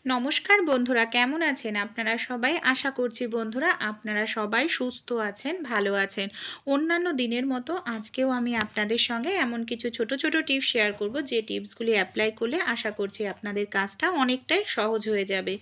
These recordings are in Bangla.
নমস্কার বন্ধুরা, কেমন আছেন আপনারা সবাই? আশা করছি বন্ধুরা আপনারা সবাই সুস্থ আছেন, ভালো আছেন। অন্যান্য দিনের মতো আজকেও আমি আপনাদের সঙ্গে এমন কিছু ছোট ছোট টিপস শেয়ার করব, যে টিপসগুলি অ্যাপ্লাই করলে আশা করছি আপনাদের কাজটা অনেকটাই সহজ হয়ে যাবে।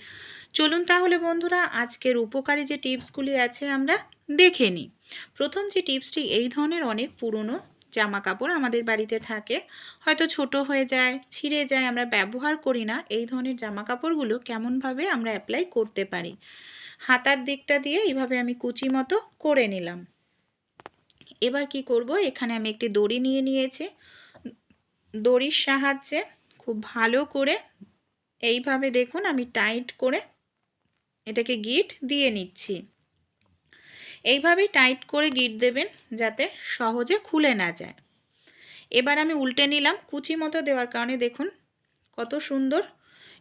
চলুন তাহলে বন্ধুরা, আজকের উপকারী যে টিপসগুলি আছে আমরা দেখে নিই। প্রথম যে টিপসটি, এই ধরনের অনেক পুরনো জামা কাপড় আমাদের বাড়িতে থাকে। হয়তো ছোট হয়ে যায়, ছিঁড়ে যায়, আমরা ব্যবহার করি না। এই ধরনের জামা কাপড়গুলো কেমনভাবে আমরা অ্যাপ্লাই করতে পারি? হাতার দিকটা দিয়ে এইভাবে আমি কুচি মতো করে নিলাম। এবার কি করব? এখানে আমি একটি দড়ি নিয়ে নিয়েছি। দড়ির সাহায্যে খুব ভালো করে এইভাবে দেখুন, আমি টাইট করে এটাকে গিট দিয়ে নিচ্ছি। এইভাবেই টাইট করে গিট দেবেন যাতে সহজে খুলে না যায়। এবার আমি উল্টে নিলাম কুচি মতো দেওয়ার কারণে দেখুন কত সুন্দর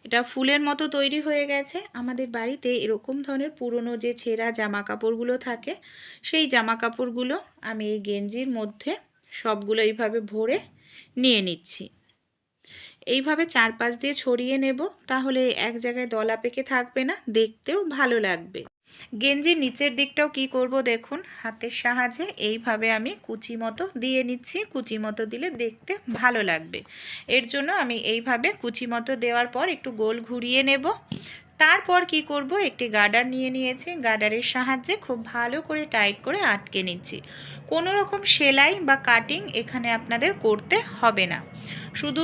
এটা ফুলের মতো তৈরি হয়ে গেছে। আমাদের বাড়িতে এরকম ধরনের পুরনো যে ছেঁড়া জামা কাপড়গুলো থাকে, সেই জামা কাপড়গুলো আমি এই গেঞ্জির মধ্যে সবগুলো এইভাবে ভরে নিয়ে নিচ্ছি। এইভাবে চারপাশ দিয়ে ছড়িয়ে নেব, তাহলে এক জায়গায় দলা পেকে থাকবে না, দেখতেও ভালো লাগবে। গেঞ্জির নিচের দিকটাও কি করব দেখুন? হাতের সাহায্যে এইভাবে আমি কুচি মতো দিয়ে নিচ্ছি। কুচি মতো দিলে দেখতে ভালো লাগবে। এর জন্য আমি এইভাবে কুচি মতো দেওয়ার পর একটু গোল ঘুরিয়ে নেব। তারপর কি করব? একটি গার্ডার নিয়ে নিয়েছি। গার্ডারের সাহায্যে খুব ভালো করে টাইট করে আটকে নিচ্ছি। কোনো রকম সেলাই বা কাটিং এখানে আপনাদের করতে হবে না। শুধু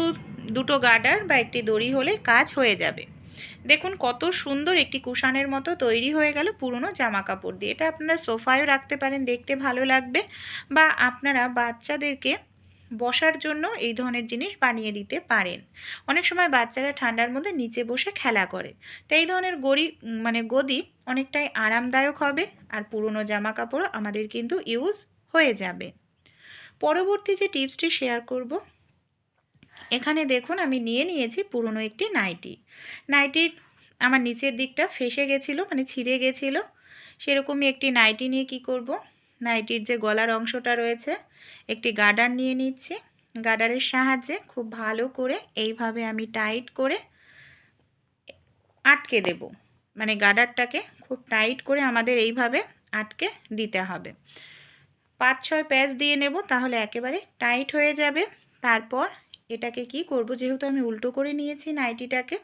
দুটো গার্ডার বা একটি দড়ি হলে কাজ হয়ে যাবে। দেখুন, কত সুন্দর একটি কুশানের মতো তৈরি হয়ে গেল পুরনো জামা কাপড় দিয়ে। এটা আপনারা সোফায়ও রাখতে পারেন, দেখতে ভালো লাগবে। বা আপনারা বাচ্চাদেরকে বসার জন্য এই ধরনের জিনিস বানিয়ে দিতে পারেন। অনেক সময় বাচ্চারা ঠান্ডার মধ্যে নিচে বসে খেলা করে। তো এই ধরনের গড়ি মানে গদি অনেকটাই আরামদায়ক হবে আর পুরনো জামা কাপড় আমাদের কিন্তু ইউজ হয়ে যাবে। পরবর্তী যে টিপসটি শেয়ার করব এখানে দেখুন, আমি নিয়ে নিয়েছি পুরনো একটি নাইটি। নাইটির আমার নিচের দিকটা ফেসে গেছিল মানে ছিঁড়ে গেছিল। সেরকমই একটি নাইটি নিয়ে কি করব? নাইটির যে গলার অংশটা রয়েছে, একটি গার্ডার নিয়ে নিচ্ছি। গার্ডারের সাহায্যে খুব ভালো করে এইভাবে আমি টাইট করে আটকে দেব। মানে গার্ডারটাকে খুব টাইট করে আমাদের এইভাবে আটকে দিতে হবে। পাঁচ ছয় প্যাচ দিয়ে নেব, তাহলে একেবারে টাইট হয়ে যাবে। তারপর এটাকে কি করব? যেহেতু আমি উল্টো করে নিয়েছি নাইটিটাকে,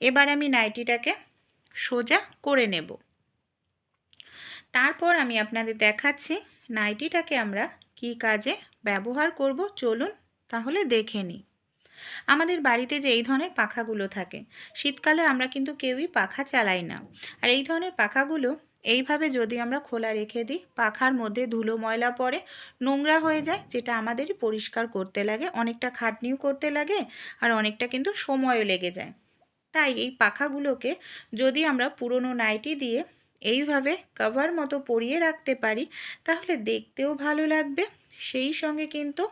এবার আমি নাইটিটাকে সোজা করে নেব। তারপর আমি আপনাদের দেখাচ্ছি নাইটিটাকে আমরা কি কাজে ব্যবহার করব। চলুন তাহলে দেখে নিই। আমাদের বাড়িতে যে এই ধরনের পাখাগুলো থাকে, শীতকালে আমরা কিন্তু কেউই পাখা চালাই না। আর এই ধরনের পাখাগুলো এইভাবে যদি আমরা খোলা রেখে দিই, পাখার মধ্যে ধুলো ময়লা পড়ে, নোংরা হয়ে যায়, যেটা আমাদেরই পরিষ্কার করতে লাগে, অনেকটা খাটনিও করতে লাগে, আর অনেকটা কিন্তু সময়ও লেগে যায়। তাই এই পাখাগুলোকে যদি আমরা পুরনো নাইটি দিয়ে এইভাবে কভার মতো পরিয়ে রাখতে পারি, তাহলে দেখতেও ভালো লাগবে। সেই সঙ্গে কিন্তু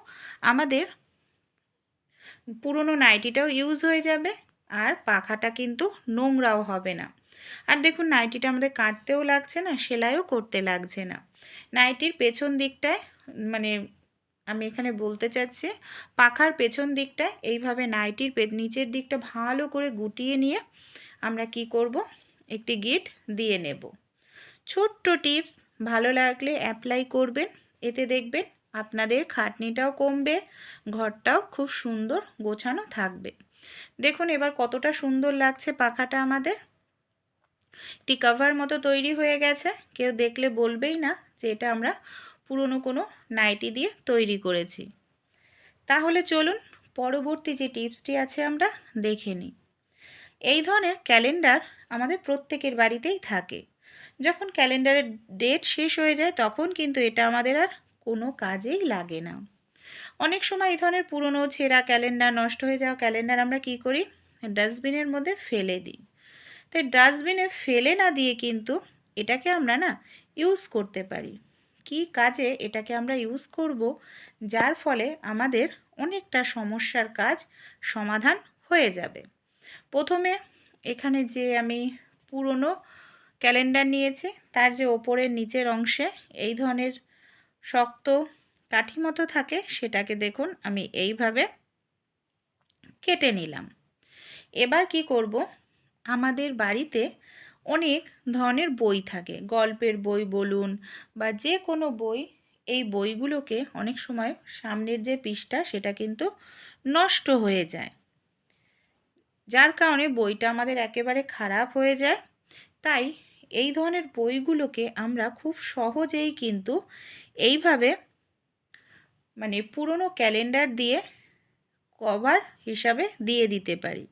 আমাদের পুরনো নাইটিটাও ইউজ হয়ে যাবে, আর পাখাটা কিন্তু নোংরাও হবে না। আর দেখুন নাইটিটা আমাদের কাটতেও লাগছে না, সেলাইও করতে লাগছে না। নাইটির পেছন দিকটায় মানে আমি এখানে বলতে চাচ্ছি, পাখার পেছন দিকটায় এইভাবে নাইটির নিচের দিকটা ভালো করে গুটিয়ে নিয়ে আমরা কি করব? একটি গিট দিয়ে নেব। ছোট্ট টিপস, ভালো লাগলে অ্যাপ্লাই করবেন। এতে দেখবেন আপনাদের খাটনিটাও কমবে, ঘরটাও খুব সুন্দর গোছানো থাকবে। দেখুন এবার কতটা সুন্দর লাগছে পাখাটা আমাদের। একটি কাভার মতো তৈরি হয়ে গেছে। কেউ দেখলে বলবেই না যে এটা আমরা পুরনো কোনো নাইটি দিয়ে তৈরি করেছি। তাহলে চলুন পরবর্তী যে টিপসটি আছে আমরা দেখে নিই। এই ধরনের ক্যালেন্ডার আমাদের প্রত্যেকের বাড়িতেই থাকে। যখন ক্যালেন্ডারের ডেট শেষ হয়ে যায়, তখন কিন্তু এটা আমাদের আর কোনো কাজেই লাগে না। অনেক সময় এই ধরনের পুরনো, ছেঁড়া ক্যালেন্ডার নষ্ট হয়ে যাওয়া ক্যালেন্ডার আমরা কি করি? ডাস্টবিনের মধ্যে ফেলে দিই। তাই ডাস্টবিনে ফেলে না দিয়ে কিন্তু এটাকে আমরা না ইউজ করতে পারি। কি কাজে এটাকে আমরা ইউজ করব? যার ফলে আমাদের অনেকটা সমস্যার কাজ সমাধান হয়ে যাবে। প্রথমে এখানে যে আমি পুরনো ক্যালেন্ডার নিয়েছি, তার যে ওপরের নিচের অংশে এই ধরনের শক্ত কাঠি মতো থাকে, সেটাকে দেখুন, আমি এইভাবে কেটে নিলাম। এবার কি করব? আমাদের বাড়িতে অনেক ধরনের বই থাকে। গল্পের বই বলুন বা যে কোনো বই, এই বইগুলোকে অনেক সময় সামনের যে পৃষ্ঠা সেটা কিন্তু নষ্ট হয়ে যায়। যার কারণে বইটা আমাদের একেবারে খারাপ হয়ে যায়। তাই এই ধরনের বইগুলোকে আমরা খুব সহজেই কিন্তু এইভাবে মানে পুরনো ক্যালেন্ডার দিয়ে কভার হিসাবে দিয়ে দিতে পারি।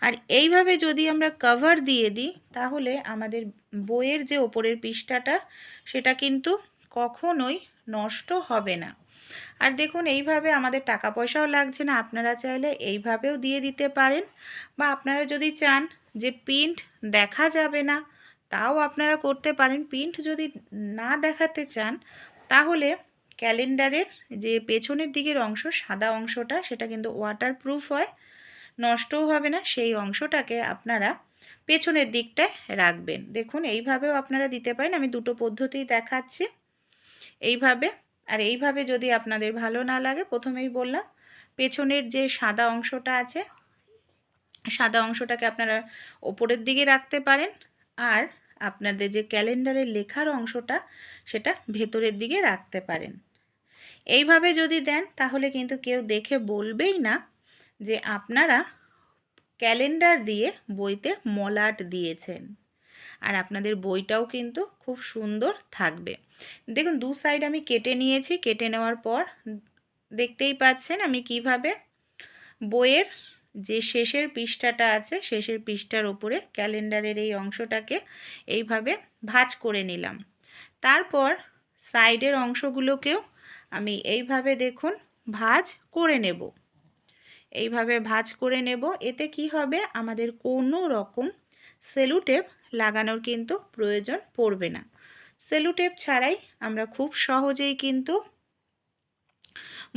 আর এইভাবে যদি আমরা কভার দিয়ে দিই, তাহলে আমাদের বইয়ের যে ওপরের পৃষ্ঠাটা, সেটা কিন্তু কখনোই নষ্ট হবে না। আর দেখুন, এইভাবে আমাদের টাকা পয়সাও লাগছে না, আপনারা চাইলে এইভাবেও দিয়ে দিতে পারেন। বা আপনারা যদি চান যে প্রিন্ট দেখা যাবে না, তাও আপনারা করতে পারেন। প্রিন্ট যদি না দেখাতে চান, তাহলে ক্যালেন্ডারের যে পেছনের দিকের অংশ, সাদা অংশটা, সেটা কিন্তু ওয়াটারপ্রুফ হয়, নষ্টও হবে না, সেই অংশটাকে আপনারা পেছনের দিকটায় রাখবেন। দেখুন, এইভাবেও আপনারা দিতে পারেন, আমি দুটো পদ্ধতি দেখাচ্ছি। এইভাবে, আর এইভাবে যদি আপনাদের ভালো না লাগে, প্রথমেই বললাম, পেছনের যে সাদা অংশটা আছে, সাদা অংশটাকে আপনারা ওপরের দিকে রাখতে পারেন, আর আপনাদের যে ক্যালেন্ডারের লেখার অংশটা, সেটা ভেতরের দিকে রাখতে পারেন। এইভাবে যদি দেন, তাহলে কিন্তু কেউ দেখে বলবেই না যে আপনারা ক্যালেন্ডার দিয়ে বইতে মলাট দিয়েছেন। আর আপনাদের বইটাও কিন্তু খুব সুন্দর থাকবে। দেখুন, দু সাইড আমি কেটে নিয়েছি। কেটে নেওয়ার পর দেখতেই পাচ্ছেন আমি কীভাবে বইয়ের যে শেষের পৃষ্ঠাটা আছে, শেষের পৃষ্ঠার ওপরে ক্যালেন্ডারের এই অংশটাকে এইভাবে ভাঁজ করে নিলাম। তারপর সাইডের অংশগুলোকেও আমি এইভাবে দেখুন ভাঁজ করে নেব। এইভাবে ভাজ করে নেব। এতে কি হবে? আমাদের কোনো রকম সেলুটেপ লাগানোর কিন্তু প্রয়োজন পড়বে না। সেলুটেপ ছাড়াই আমরা খুব সহজেই কিন্তু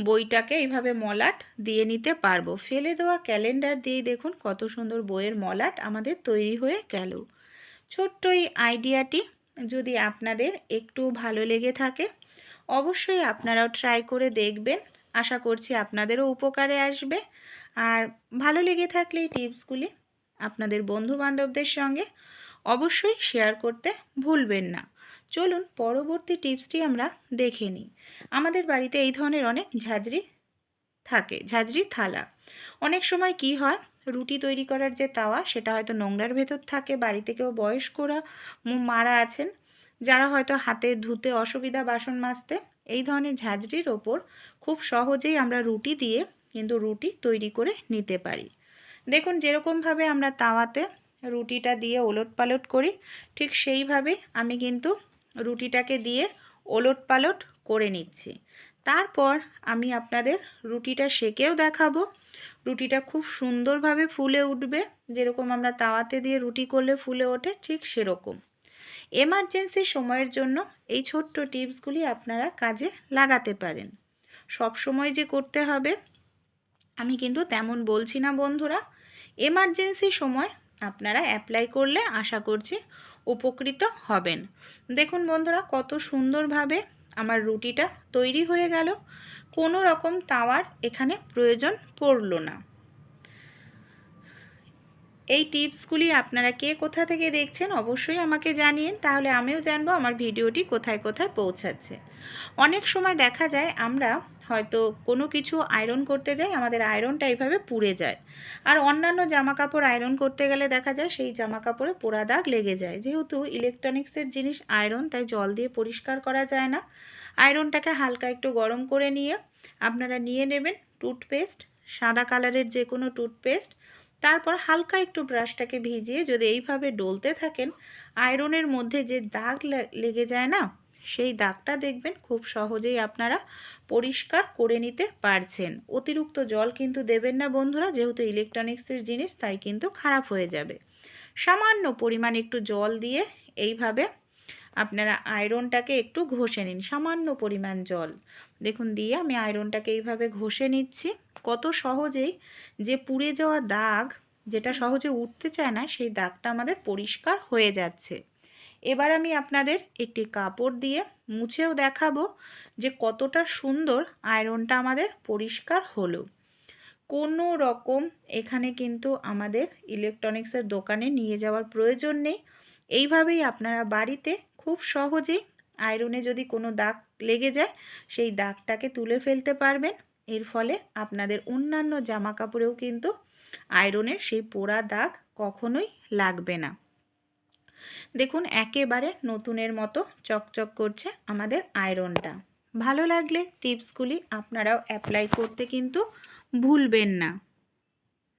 বইটাকে এইভাবে মলাট দিয়ে নিতে পারব। ফেলে দেওয়া ক্যালেন্ডার দিয়েই দেখুন কত সুন্দর বইয়ের মলাট আমাদের তৈরি হয়ে গেল। ছোট্ট এই আইডিয়াটি যদি আপনাদের একটু ভালো লেগে থাকে অবশ্যই আপনারাও ট্রাই করে দেখবেন। আশা করছি আপনাদেরও উপকারে আসবে। আর ভালো লেগে থাকলে এই টিপসগুলি আপনাদের বন্ধু বান্ধবদের সঙ্গে অবশ্যই শেয়ার করতে ভুলবেন না। চলুন পরবর্তী টিপসটি আমরা দেখে নিই। আমাদের বাড়িতে এই ধরনের অনেক ঝাঁঝরি থাকে, ঝাঁঝরি থালা। অনেক সময় কি হয়, রুটি তৈরি করার যে তাওয়া, সেটা হয়তো নোংরার ভেতর থাকে, বাড়িতে কেউ বয়স্করা মারা আছেন যারা হয়তো হাতে ধুতে অসুবিধা বাসন মাজতে, এই ধরনের ঝাঁঝরির ওপর খুব সহজেই আমরা রুটি দিয়ে কিন্তু রুটি তৈরি করে নিতে পারি। দেখুন, যেরকমভাবে আমরা তাওয়াতে রুটিটা দিয়ে ওলট পালট করি, ঠিক সেইভাবে আমি কিন্তু রুটিটাকে দিয়ে ওলট পালট করে নিচ্ছি। তারপর আমি আপনাদের রুটিটা সেকেও দেখাবো। রুটিটা খুব সুন্দরভাবে ফুলে উঠবে। যেরকম আমরা তাওয়াতে দিয়ে রুটি করলে ফুলে ওঠে, ঠিক সেরকম। এমার্জেন্সি সময়ের জন্য এই ছোট্ট টিপসগুলি আপনারা কাজে লাগাতে পারেন। সব সময় যে করতে হবে, আমি কিন্তু তেমন বলছি না বন্ধুরা। এমার্জেন্সি সময় আপনারা অ্যাপ্লাই করলে আশা করছি উপকৃত হবেন। দেখুন বন্ধুরা, কত সুন্দরভাবে আমার রুটিটা তৈরি হয়ে গেল। কোনো রকম তাওয়ার এখানে প্রয়োজন পড়ল না। এই টিপসগুলি আপনারা কে কোথা থেকে দেখছেন অবশ্যই আমাকে জানিয়েন, তাহলে আমিও জানব আমার ভিডিওটি কোথায় কোথায় পৌঁছাচ্ছে। অনেক সময় দেখা যায় আমরা হয়তো কোনো কিছু আয়রন করতে যাই, আমাদের আয়রনটা এইভাবে পুড়ে যায়। আর অন্যান্য জামা কাপড় আয়রন করতে গেলে দেখা যায় সেই জামা কাপড়ে পোড়া দাগ লেগে যায়। যেহেতু ইলেকট্রনিক্সের জিনিস আয়রন, তাই জল দিয়ে পরিষ্কার করা যায় না। আয়রনটাকে হালকা একটু গরম করে নিয়ে আপনারা নিয়ে নেবেন টুথপেস্ট সাদা কালারের যে কোনো টুথপেস্ট তারপর হালকা একটু ব্রাশটাকে ভিজিয়ে যদি এইভাবে ডলতে থাকেন, আয়রনের মধ্যে যে দাগ লেগে যায় না, সেই দাগটা দেখবেন খুব সহজেই আপনারা পরিষ্কার করে নিতে পারছেন। অতিরিক্ত জল কিন্তু দেবেন না বন্ধুরা, যেহেতু ইলেকট্রনিক্সের জিনিস, তাই কিন্তু খারাপ হয়ে যাবে। সামান্য পরিমাণ একটু জল দিয়ে এইভাবে আপনারা আয়রনটাকে একটু ঘষে নিন, সামান্য পরিমাণ জল। দেখুন দিয়ে আমি আয়রনটাকে এইভাবে ঘষে নিচ্ছি। কত সহজেই যে পুড়ে যাওয়া দাগ, যেটা সহজে উঠতে চায় না, সেই দাগটা আমাদের পরিষ্কার হয়ে যাচ্ছে। এবার আমি আপনাদের একটি কাপড় দিয়ে মুছেও দেখাবো যে কতটা সুন্দর আয়রনটা আমাদের পরিষ্কার হলো। কোনো রকম এখানে কিন্তু আমাদের ইলেকট্রনিক্সের দোকানে নিয়ে যাওয়ার প্রয়োজন নেই। এইভাবেই আপনারা বাড়িতে খুব সহজেই আয়রনে যদি কোনো দাগ লেগে যায়, সেই দাগটাকে তুলে ফেলতে পারবেন। এর ফলে আপনাদের অন্যান্য জামা কাপড়েও কিন্তু আয়রনের সেই পোড়া দাগ কখনোই লাগবে না। দেখুন, একেবারে নতুনের মতো চকচক করছে আমাদের আয়রনটা। ভালো লাগলে টিপসগুলি আপনারাও অ্যাপ্লাই করতে কিন্তু ভুলবেন না।